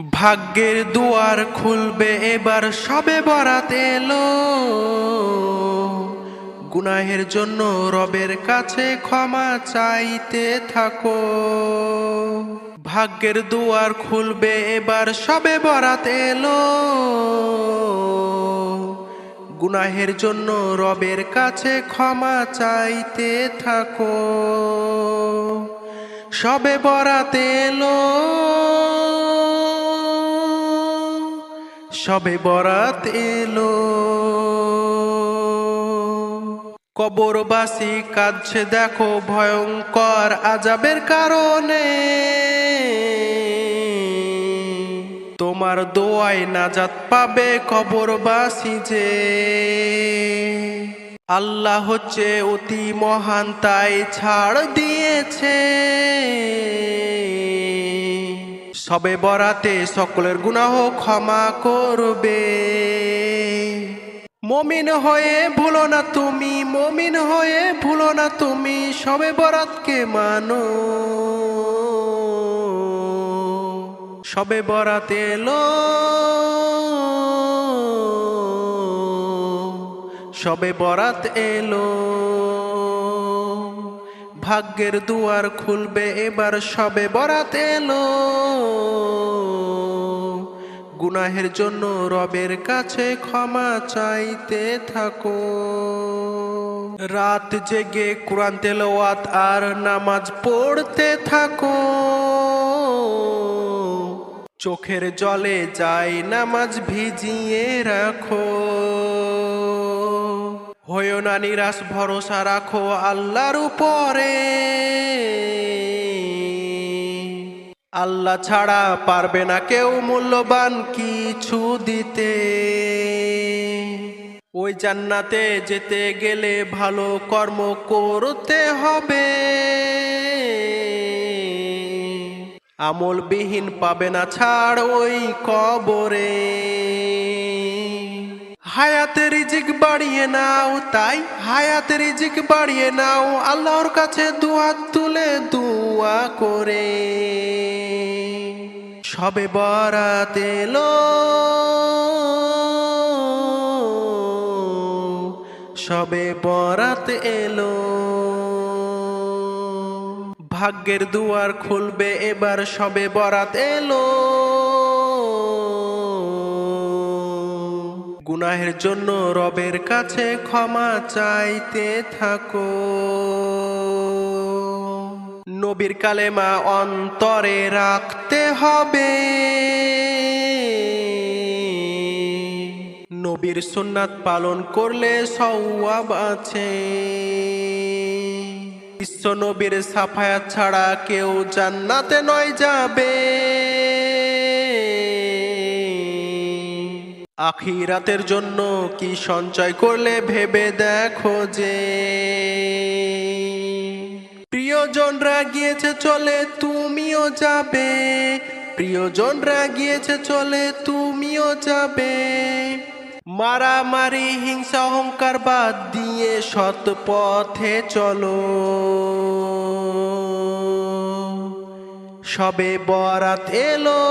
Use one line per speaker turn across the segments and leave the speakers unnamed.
ভাগ্যের দুয়ার খুলবে এবার, সবে বরাত এলো। গুনাহের জন্য রবের কাছে ক্ষমা চাইতে থাকো। ভাগ্যের দুয়ার খুলবে এবার, সবে বরাত এলো। গুনাহের জন্য রবের কাছে ক্ষমা চাইতে থাকো। সবে বরাত এলো। সবে বরাত এলো। কবরবাসী কাঁদছে, দেখো ভয়ঙ্কর আজাবের কারণে। তোমার দোয়ায় নাজাত পাবে কবরবাসী যে। আল্লাহ হচ্ছে অতি মহান, তাই ছাড় দিয়েছে। সবে বরাতে সকলের গুনাহ ক্ষমা করবে। মমিন হয়ে ভুলো না তুমি, মমিন হয়ে ভুলো না তুমি, সবে বরাতকে মানো। সবে বরাত এলো। সবে বরাত এলো। ভাগ্যের দুয়ার খুলবে এবার সবে বরাত এলো। গুনাহের জন্য রবের কাছে ক্ষমা চাইতে থাকো। রাত জেগে কোরআন তেলাওয়াত আর নামাজ পড়তে থাকো। চোখের জলে যাই নামাজ ভিজিয়ে রাখো। না নিরাশ ভরসা রাখো আল্লাহর উপরে। আল্লাহ ছাড়া পারবে না কেউ মূল্যবান কিছু দিতে। ওই জান্নাতে যেতে গেলে ভালো কর্ম করতে হবে। আমলবিহীন পাবে না ছাড় ওই কবরে। হায়াতের রিজিক বাড়িয়ে নাও, তাই হায়াতের রিজিক বাড়িয়ে নাও। আল্লাহর কাছে দুহাত তুলে, দুয়া করে। সবে বরাত এলো। সবে বরাত এলো। ভাগ্যের দুয়ার খুলবে, এবার সবে বরাত এলো। গুনাহের জন্য রবের কাছে ক্ষমা চাইতে থাকো। নবীর কালেমা অন্তরে রাখতে হবে। নবীর সুন্নাত পালন করলে সওয়াব আছে। বিশ্ব নবীর সাফায়াত ছাড়া কেউ জান্নাতে নয় যাবে। আখিরাতের জন্য কি সঞ্চয় করলে ভেবে দেখো যে প্রিয়জনরা গিয়েছে চলে তুমিও যাবে, প্রিয়জনরা গিয়েছে চলে তুমিও যাবে। মারামারি, হিংসা, অহংকার বাদ দিয়ে সৎ পথে চলো। সবে বরাত এলো।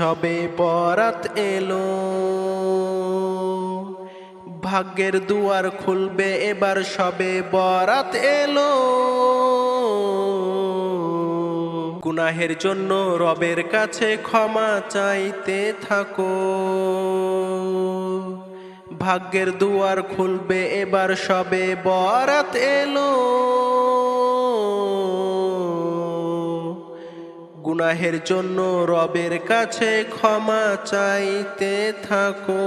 সবে বরাত এলো। ভাগ্যের দুয়ার খুলবে এবার সবে বরাত এলো। গুনাহের জন্য রবের কাছে ক্ষমা চাইতে থাকো। ভাগ্যের দুয়ার খুলবে এবার সবে বরাত এলো। গুনাহের জন্য রবের কাছে ক্ষমা চাইতে থাকো।